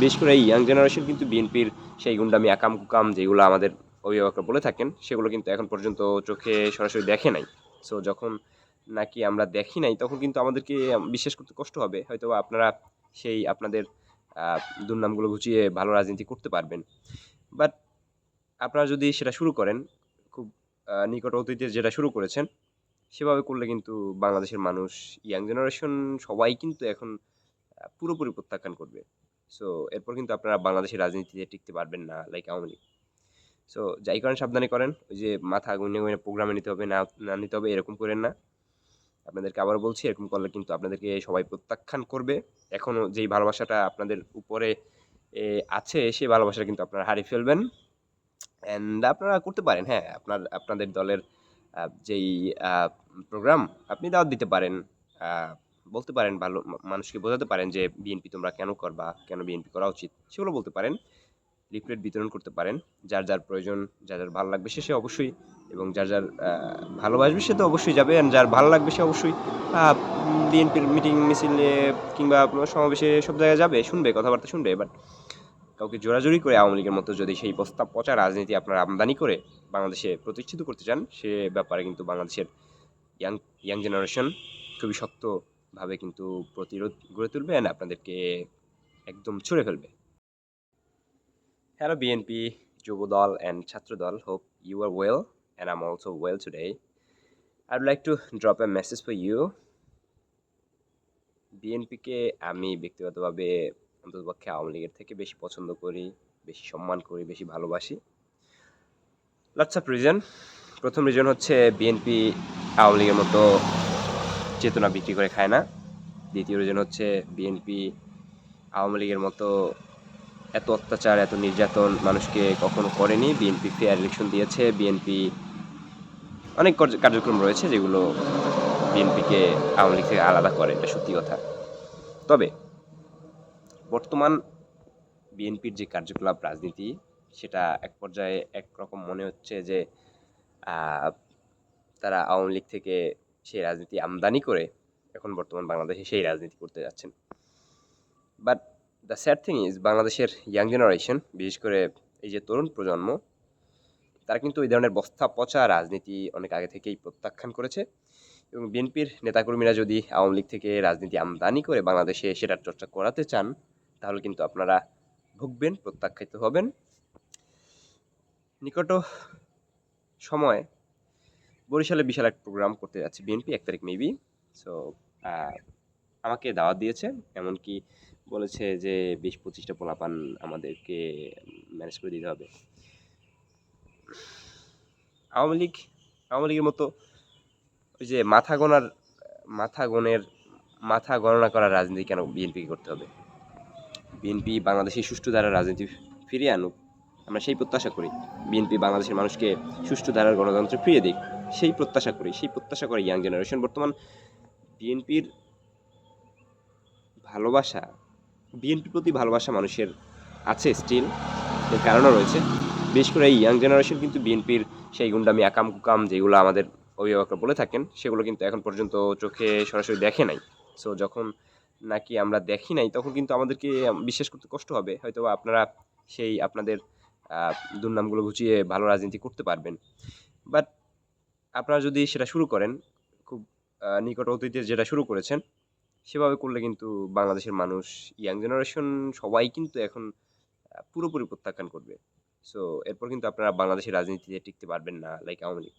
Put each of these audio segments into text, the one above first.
বিশেষ করে এই ইয়াং জেনারেশন কিন্তু বিএনপির সেই গুন্ডামি আকাম কুকাম যেগুলো আমাদের অভিভাবকরা বলে থাকেন, সেগুলো কিন্তু এখন পর্যন্ত চোখে সরাসরি দেখে নাই। সো যখন নাকি আমরা দেখি নাই, তখন কিন্তু আমাদেরকে বিশ্বাস করতে কষ্ট হবে। হয়তো আপনারা সেই আপনাদের দুর্নামগুলো ঘুচিয়ে ভালো রাজনীতি করতে পারবেন। বাট আপনারা যদি সেটা শুরু করেন, খুব নিকট অতীতে যেটা শুরু করেছেন, সেভাবে করলে কিন্তু বাংলাদেশের মানুষ ইয়াং জেনারেশন সবাই কিন্তু এখন পুরোপুরি প্রত্যাখ্যান করবে। সো এরপর কিন্তু আপনারা বাংলাদেশের রাজনীতিতে টিকতে পারবেন না লাইক আওয়ামী লীগ। সো যাই করেন, সাবধানে করেন। ওই যে মাথা গুনে গুনে প্রোগ্রামে নিতে হবে, না না নিতে হবে, এরকম করেন না। আপনাদেরকে আবার বলছি, এরকম করলে কিন্তু আপনাদেরকে সবাই প্রত্যাখ্যান করবে। এখনও যেই ভালোবাসাটা আপনাদের উপরে আছে, সেই ভালোবাসাটা কিন্তু আপনারা হারিয়ে ফেলবেন। অ্যান্ড আপনারা করতে পারেন হ্যাঁ আপনার, আপনাদের দলের যেই প্রোগ্রাম আপনি দাওয়াত দিতে পারেন বলতে পারেন ভালো মানুষকে বোঝাতে পারেন যে বিএনপি তোমরা কেন করবা কেন বিএনপি করা উচিত, সেগুলো বলতে পারেন। লিফলেট বিতরণ করতে পারেন। যার যার প্রয়োজন, যার যার ভালো লাগবে সে সে অবশ্যই, এবং যার যার ভালোবাসবে সে তো অবশ্যই যাবে যার ভালো লাগবে সে অবশ্যই বিএনপির মিটিং, মিছিলে কিংবা সমাবেশে সব জায়গায় যাবে, শুনবে, কথাবার্তা শুনবে বাট কাউকে জোরাজুরি করে আওয়ামী লীগের মতো যদি সেই প্রস্তাব পচা রাজনীতি আপনারা আমদানি করে বাংলাদেশে প্রতিষ্ঠিত করতে চান, সে ব্যাপারে কিন্তু বাংলাদেশের ইয়াং ইয়াং জেনারেশন খুবই শক্তভাবে কিন্তু প্রতিরোধ গড়ে তুলবে অ্যান্ড আপনাদেরকে একদম ছুঁড়ে ফেলবে। Hello BNP Jubodal and Chhatradal hope you are well and um also well today I would like to drop a message for you বিএনপিকে আমি ব্যক্তিগতভাবে অন্ততপক্ষে আওয়ামী লীগের থেকে বেশি পছন্দ করি, বেশি সম্মান করি, বেশি ভালোবাসি। লটস অফ রিজন প্রথম রিজন হচ্ছে বিএনপি আওয়ামী লীগের মতো চেতনা বিক্রি করে খায় না। দ্বিতীয় রিজন হচ্ছে বিএনপি আওয়ামী লীগের মতো এত অত্যাচার, এত নির্যাতন মানুষকে কখনো করেনি। বিএনপি ফেয়ার ইলেকশন দিয়েছে। বিএনপি অনেক কার্যক্রম রয়েছে যেগুলো বিএনপিকে আওয়ামী লীগ থেকে আলাদা করে, এটা সত্যি কথা। তবে বর্তমান বিএনপির যে কার্যকলাপ, রাজনীতি, সেটা এক পর্যায়ে একরকম মনে হচ্ছে যে তারা আওয়ামী লীগ থেকে সেই রাজনীতি আমদানি করে এখন বর্তমান বাংলাদেশে সেই রাজনীতি করতে যাচ্ছেন। But the sad thing is বাংলাদেশের ইয়াং জেনারেশন বিশেষ করে এই যে তরুণ প্রজন্ম, তারা কিন্তু এই ধরনের বস্তা পচা রাজনীতি অনেক আগে থেকেই প্রত্যাখ্যান করেছে এবং বিএনপির নেতাকর্মীরা যদি আওয়ামী লীগ থেকে রাজনীতি আমদানি করে বাংলাদেশে সেটার চর্চা করাতে চান, তাহলে কিন্তু আপনারা ভুগবেন, প্রত্যাখ্যাত হবেন। নিকট সময় বরিশালে বিশাল এক প্রোগ্রাম করতে যাচ্ছে বিএনপি এক তারিখ মেবি সো আমাকে দাওয়াত দিয়েছে, এমনকি বলেছে যে বিশ পঁচিশটা পোলাপান আমাদেরকে ম্যানেজ করে দিতে হবে। আওয়ামী লীগ, আওয়ামী লীগের মতো ওই যে মাথা গোনার, মাথা গণের মাথা গণনা করার রাজনীতি কেন বিএনপিকে করতে হবে? বিএনপি বাংলাদেশে সুষ্ঠু ধারার রাজনীতি ফিরিয়ে আনুক। আমরা সেই প্রত্যাশা করি। বিএনপি বাংলাদেশের মানুষকে সুষ্ঠু ধারার গণতন্ত্র ফিরিয়ে দিক, সেই প্রত্যাশা করি, সেই প্রত্যাশা করে ইয়াং জেনারেশন বর্তমান বিএনপির ভালোবাসা, বিএনপির প্রতি ভালোবাসা মানুষের আছে স্টিল এর কারণও রয়েছে। বিশেষ করে এই ইয়াং জেনারেশন কিন্তু বিএনপির সেই গুন্ডামি, আকাম কুকাম যেগুলো আমাদের অভিভাবকরা বলে থাকেন, সেগুলো কিন্তু এখন পর্যন্ত চোখে সরাসরি দেখে নাই। সো যখন নাকি আমরা দেখি নাই, তখন কিন্তু আমাদেরকে বিশ্বাস করতে কষ্ট হবে। হয়তো আপনারা সেই আপনাদের দুর্নামগুলো ঘুচিয়ে ভালো রাজনীতি করতে পারবেন। বাট আপনারা যদি সেটা শুরু করেন, খুব নিকট অতীতে যেটা শুরু করেছেন, সেভাবে করলে কিন্তু বাংলাদেশের মানুষ ইয়াং জেনারেশন সবাই কিন্তু এখন পুরোপুরি প্রত্যাখ্যান করবে। সো এরপর কিন্তু আপনারা বাংলাদেশের রাজনীতিতে টিকতে পারবেন না লাইক আওয়ামী লীগ।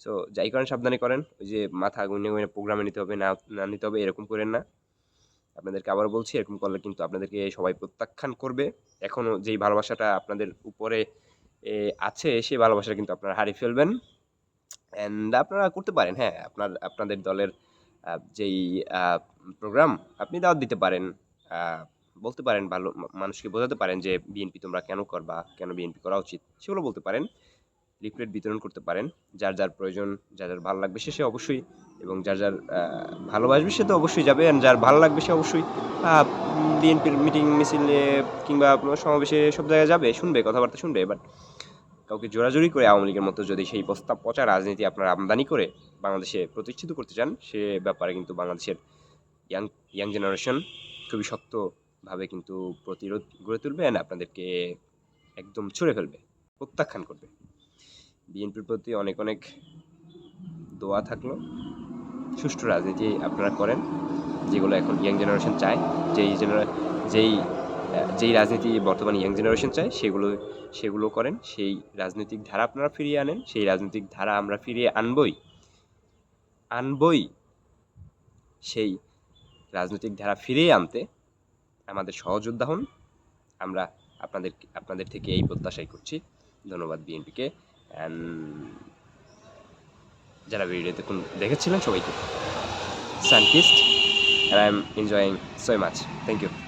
সো যাই করেন, সাবধানে করেন, ওই যে মাথা গুনে গুনে প্রোগ্রামে নিতে হবে, না না নিতে হবে, এরকম করেন না। আপনাদেরকে আবার বলছি, এরকম করলে কিন্তু আপনাদেরকে সবাই প্রত্যাখ্যান করবে। এখনও যেই ভালোবাসাটা আপনাদের উপরে আছে, সেই ভালোবাসাটা কিন্তু আপনারা হারিয়ে ফেলবেন। অ্যান্ড আপনারা করতে পারেন হ্যাঁ আপনার, আপনাদের দলের যেই প্রোগ্রাম আপনি দাওয়াত দিতে পারেন। বলতে পারেন ভালো মানুষকে বোঝাতে পারেন যে বিএনপি তোমরা কেন করবা, কেন বিএনপি করা উচিত, সেগুলো বলতে পারেন। লিফলেট বিতরণ করতে পারেন। যার যার প্রয়োজন, যার যার ভালো লাগবে সে সে অবশ্যই এবং যার যার ভালোবাসবে সে তো অবশ্যই যাবে যার ভালো লাগবে সে অবশ্যই বিএনপির মিটিং, মিছিলে কিংবা সমাবেশে সব জায়গায় যাবে, শুনবে, কথাবার্তা শুনবে। বাট কাউকে জোরাজুরি করে আওয়ামী লীগের মতো যদি সেই প্রস্তাব পচা রাজনীতি আপনারা আমদানি করে বাংলাদেশে প্রতিষ্ঠিত করতে চান, সে ব্যাপারে কিন্তু বাংলাদেশের ইয়াং ইয়াং জেনারেশন খুবই শক্তভাবে কিন্তু প্রতিরোধ গড়ে তুলবে অ্যান্ড আপনাদেরকে একদম ছুঁড়ে ফেলবে, প্রত্যাখ্যান করবে। বিএনপির প্রতি অনেক অনেক দোয়া থাকল। সুষ্ঠু রাজনীতি আপনারা করেন, যেগুলো এখন ইয়াং জেনারেশন চায়। যেই জেনারে যেই যেই রাজনীতি বর্তমানে ইয়াং জেনারেশন চায়, সেগুলো সেগুলো করেন। সেই রাজনৈতিক ধারা আপনারা ফিরিয়ে আনেন, সেই রাজনৈতিক ধারা আমরা ফিরিয়ে আনবই। আনবই সেই রাজনৈতিক ধারা ফিরিয়ে আনতে আমাদের সহযোদ্ধা হন। আমরা আপনাদের আপনাদের থেকে এই প্রত্যাশাই করছি। ধন্যবাদ বিএনপিকে। অ্যান্ড যারা ভিডিও দেখুন দেখেছিলেন সবাইকে scientist and I am enjoying so much thank you